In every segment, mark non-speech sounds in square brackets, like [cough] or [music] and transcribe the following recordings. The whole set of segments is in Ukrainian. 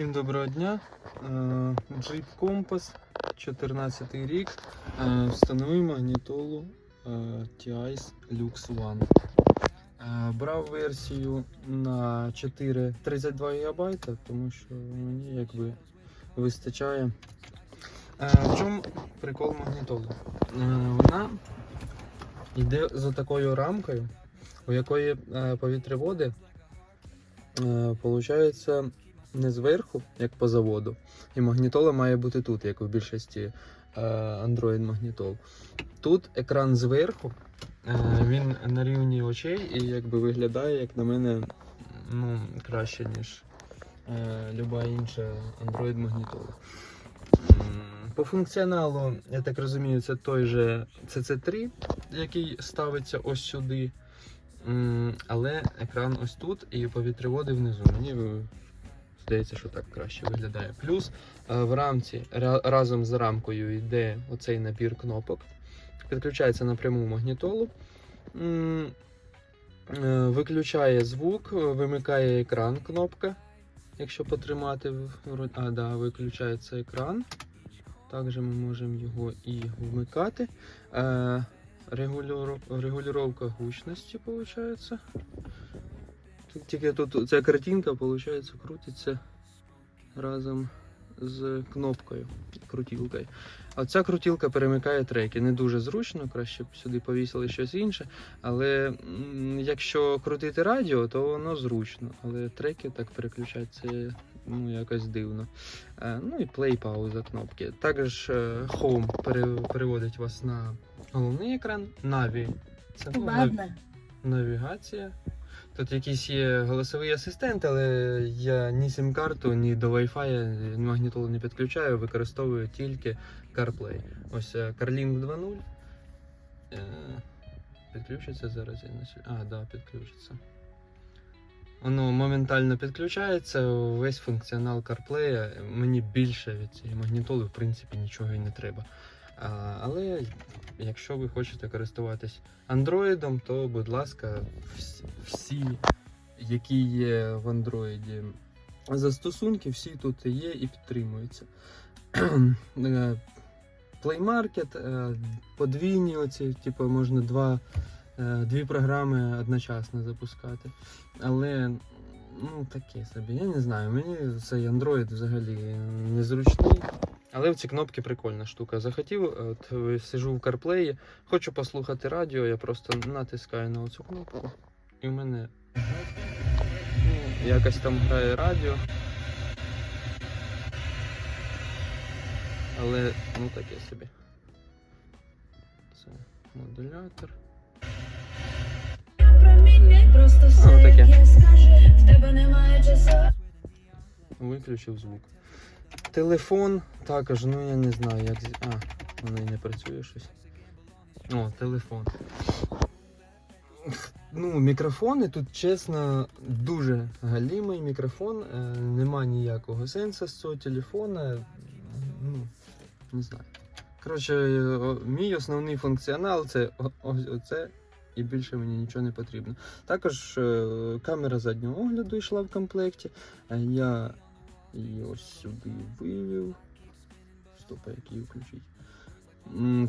Всім доброго дня. Jeep Compass, 14 рік. Е, Встановив магнітолу е, TIS Lux One. Е, Брав версію на 4 32 ГБ, тому що мені якби вистачає. В чому прикол магнітоли? Е, Вона йде за такою рамкою, у якої повітряводи получається не зверху, як по заводу. І магнітола має бути тут, як у більшості е, Android магнітол. Тут екран зверху, е, він на рівні очей і якби виглядає, як на мене, ну, краще, ніж е, люба інша Android магнітола. По функціоналу, я так розумію, це той же CC3, який ставиться ось сюди. Але екран ось тут і повітряводи внизу. Мені здається, що так краще виглядає. Плюс е, в рамці разом з рамкою йде оцей набір кнопок. Підключається напряму магнітолу. Е, Виключає звук, вимикає екран кнопка. Якщо потримати, в а, да, виключається екран. Також ми можемо його і вмикати. Е, регулюро- Регулювання гучності, виходить. Тут Тільки тут ця картинка, виходить, крутиться разом з кнопкою, крутілкою. А ця крутілка перемикає треки. Не дуже зручно, краще б сюди повісили щось інше. Але якщо крутити радіо, то воно зручно. Але треки так переключати це ну, якось дивно. Е, ну і play пауза кнопки. Також е, Home переводить вас на головний екран. Navi. Це ну, нав- навігація. Тут якийсь є голосовий асистент, але я ні сим-карту, ні до Wi-Fi, магнітолу не підключаю, використовую тільки CarPlay. Ось е, CarLink 2.0. Е, Підключиться зараз. А, да, підключиться. Воно моментально підключається, весь функціонал CarPlay. Мені більше від цієї магнітоли, в принципі, нічого і не треба. Але якщо ви хочете користуватись Андроїдом, то, будь ласка, всі, які є в Андроїді застосунки, всі тут є і підтримуються. [clears throat] Е, Play Market, е, подвійні оці, типу, можна два, е, дві програми одночасно запускати. Але ну таке собі, я не знаю, мені цей Android взагалі незручний. Але в ці кнопки прикольна штука. Захотів, от е, сижу в CarPlay, хочу послухати радіо, я просто натискаю на оцю кнопку, і в мене ну, якось там грає радіо. Але ну таке собі. Це модулятор. Проміння просто все. Виключив звук. Телефон також, ну я не знаю, як. А, воно не працює щось. О, телефон. Ну, мікрофони тут, чесно, дуже галімий мікрофон. Е, нема ніякого сенсу з цього телефона. Ну, не знаю. Коротше, мій основний функціонал це оце. І більше мені нічого не потрібно. Також е, камера заднього огляду йшла в комплекті. Е, Я її ось сюди вивів. Стоп, а як її включити?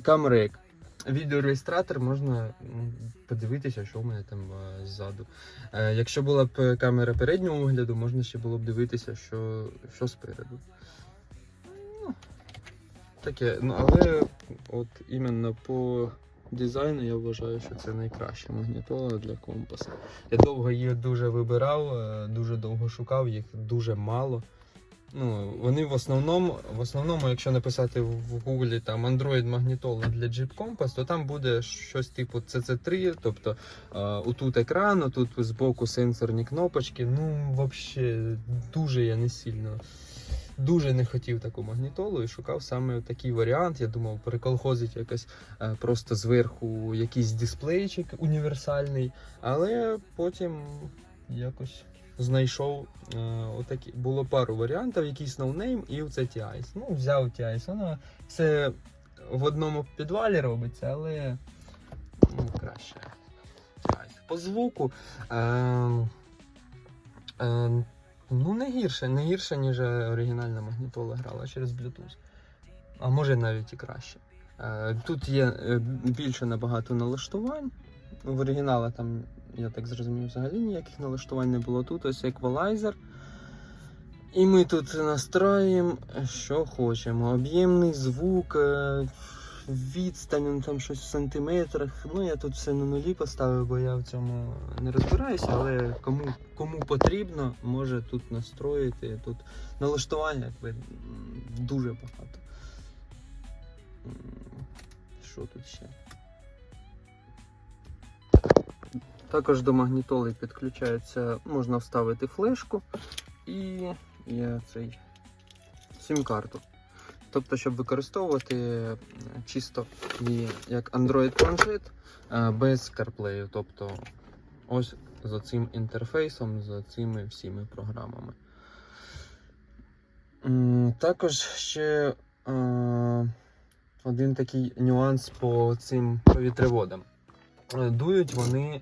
Камрек. Відеореєстратор можна подивитися, що в мене там е, ззаду. Е, Якщо була б камера переднього огляду, можна ще було б дивитися, що, що спереду. Ну, таке. Ну, але от іменно по дизайну я вважаю, що це найкраща магнітола для компаса. Я довго їх дуже вибирав, е, дуже довго шукав, їх дуже мало. Ну, вони в основному, в основному, якщо написати в Гуглі там Android магнітола для Jeep Compass, то там буде щось типу CC3, тобто отут екран, отут збоку сенсорні кнопочки. Ну, взагалі, дуже я не сильно. Дуже не хотів таку магнітолу і шукав саме такий варіант. Я думав, переколхозить якось е, просто зверху якийсь дисплейчик універсальний, але потім якось знайшов е, отакі. Було пару варіантів, якийсь ноунейм і оце TIS. Ну, взяв TIS. Воно все в одному підвалі робиться, але ну, краще. TIS. По звуку. Е, е, Ну, не гірше, не гірше, ніж оригінальна магнітола грала через Bluetooth. А може навіть і краще. Е, Тут є е, більше набагато налаштувань. В оригіналі там, я так зрозумів, взагалі ніяких налаштувань не було. Тут ось еквалайзер. І ми тут настроїмо, що хочемо. Об'ємний звук, е, відстань, ну, там щось в сантиметрах. Ну, я тут все на нулі поставив, бо я в цьому не розбираюся, але кому, кому потрібно, може тут настроїти. Тут налаштування якби дуже багато. Що тут ще? Також до магнітоли підключається, можна вставити флешку і є цей сім-карту. Тобто, щоб використовувати е, чисто її як Android планшет е, без CarPlay. Тобто ось за цим інтерфейсом, за цими всіми програмами. Також ще е, один такий нюанс по цим повітреводам. Е, Дують вони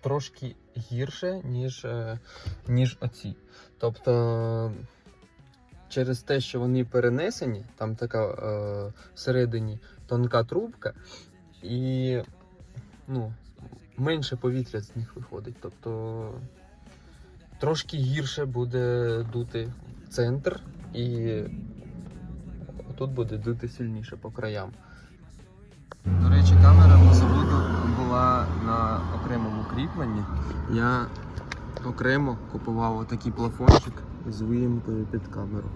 трошки гірше, ніж, е, ніж оці. Тобто, через те, що вони перенесені, там така е, всередині тонка трубка, і ну, менше повітря з них виходить. Тобто трошки гірше буде дути центр, і тут буде дути сильніше по краям. До речі, камера по заводу була кріпленні. Я окремо купував отакий плафончик з виїмкою під камеру.